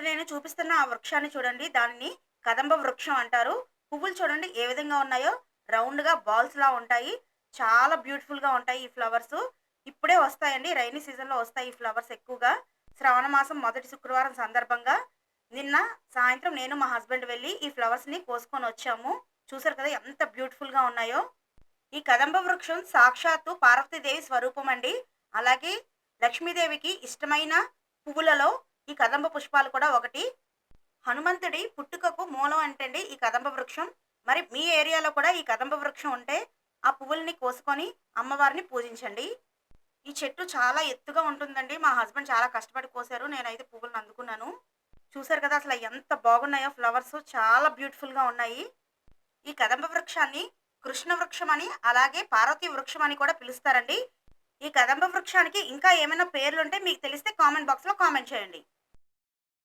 నేను చూపిస్తున్న ఆ వృక్షాన్ని చూడండి. దానిని కదంబ వృక్షం అంటారు. పువ్వులు చూడండి ఏ విధంగా ఉన్నాయో. రౌండ్గా బాల్స్ లా ఉంటాయి. చాలా బ్యూటిఫుల్గా ఉంటాయి ఈ ఫ్లవర్స్. ఇప్పుడే వస్తాయండి. రైనీ సీజన్లో వస్తాయి ఈ ఫ్లవర్స్ ఎక్కువగా. శ్రావణ మాసం మొదటి శుక్రవారం సందర్భంగా. నిన్న సాయంత్రం నేను మా హస్బెండ్ వెళ్ళి ఈ ఫ్లవర్స్ని కోసుకొని వచ్చాము. చూసారు కదా ఎంత బ్యూటిఫుల్గా ఉన్నాయో. ఈ కదంబ వృక్షం సాక్షాత్తు పార్వతీదేవి స్వరూపం అండి. అలాగే లక్ష్మీదేవికి ఇష్టమైన పువ్వులలో ఈ కదంబ పుష్పాలు కూడా ఒకటి. హనుమంతుడి పుట్టుకకు మూలం అంటండి ఈ కదంబ వృక్షం. మరి మీ ఏరియాలో కూడా ఈ కదంబ వృక్షం ఉంటే ఆ పువ్వుల్ని కోసుకొని అమ్మవారిని పూజించండి. ఈ చెట్టు చాలా ఎత్తుగా ఉంటుందండి. మా హస్బెండ్ చాలా కష్టపడి కోసారు. నేనైతే పువ్వులను అందుకున్నాను. చూసారు కదా అసలు ఎంత బాగున్నాయో ఫ్లవర్స్. చాలా బ్యూటిఫుల్గా ఉన్నాయి. ఈ కదంబ వృక్షాన్ని కృష్ణ వృక్షం అని అలాగే పార్వతీ వృక్షం అని కూడా పిలుస్తారండి. ఈ కదంబ వృక్షానికి ఇంకా ఏమైనా పేర్లు ఉంటే మీకు తెలిస్తే కామెంట్ బాక్స్లో కామెంట్ చేయండి.